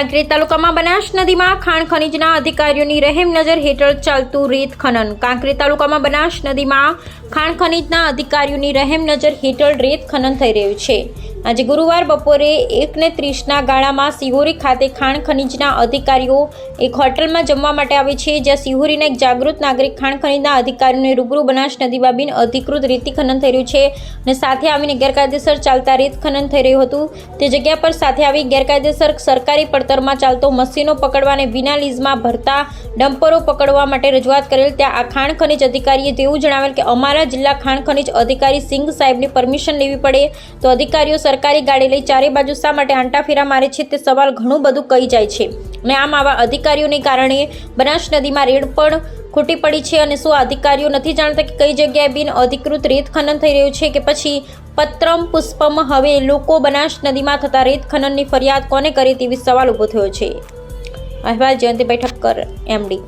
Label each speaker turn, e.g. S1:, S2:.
S1: કાંકરેજ તાલુકામાં બનાસ નદીમાં ખાણ ખનીજના અધિકારીઓની રહેમ નજર હેઠળ ચાલતું રેત ખનન. કાંકરેજ તાલુકામાં બનાસ નદીમાં ખાણ ખનીજના અધિકારીઓની રહેમ નજર હેઠળ રેત ખનન થઈ રહ્યું છે. આજે ગુરુવાર બપોરે એકને ત્રીસના ગાળામાં સિહોરી ખાતે ખાણ ખનીજના અધિકારીઓ એક હોટલમાં જમવા માટે આવે છે, જ્યાં સિહોરીના એક જાગૃત નાગરિક ખાણ ખનીજના અધિકારીઓને રૂબરૂ બનાસ નદીમાં બિન અધિકૃત રેતી ખનન થઈ રહ્યું છે અને સાથે આવીને ગેરકાયદેસર ચાલતા રેત ખનન થઈ રહ્યું હતું. તે જગ્યા પર સાથે આવી ગેરકાયદેસર સરકારી પડતરમાં ચાલતો મશીનો પકડવાને વિના લીઝમાં ભરતા ડમ્પરો પકડવા માટે રજૂઆત કરેલ. ત્યાં આ ખાણ ખનીજ અધિકારીએ તેવું જણાવેલ કે અમારા જિલ્લા ખાણ ખનીજ અધિકારી સિંઘ સાહેબની પરમિશન લેવી પડે તો અધિકારીઓ સરકારી ગાડી લઈ ચારે બાજુ શા માટે આંટાફેરા મારે છે તે સવાલ ઘણું બધું કહી જાય છે. અને આમ આવા અધિકારીઓને કારણે બનાસ નદીમાં રેડ પણ ખોટી પડી છે અને શું અધિકારીઓ નથી જાણતા કે કઈ જગ્યાએ બિન અધિકૃત રેત ખનન થઈ રહ્યું છે કે પછી પત્રમ પુષ્પમ હવે લોકો બનાસ નદીમાં થતા રેત ખનનની ફરિયાદ કોને કરે તેવી સવાલ ઊભો થયો છે. અહેવાલ જયંતિભાઈ ઠક્કર એમડી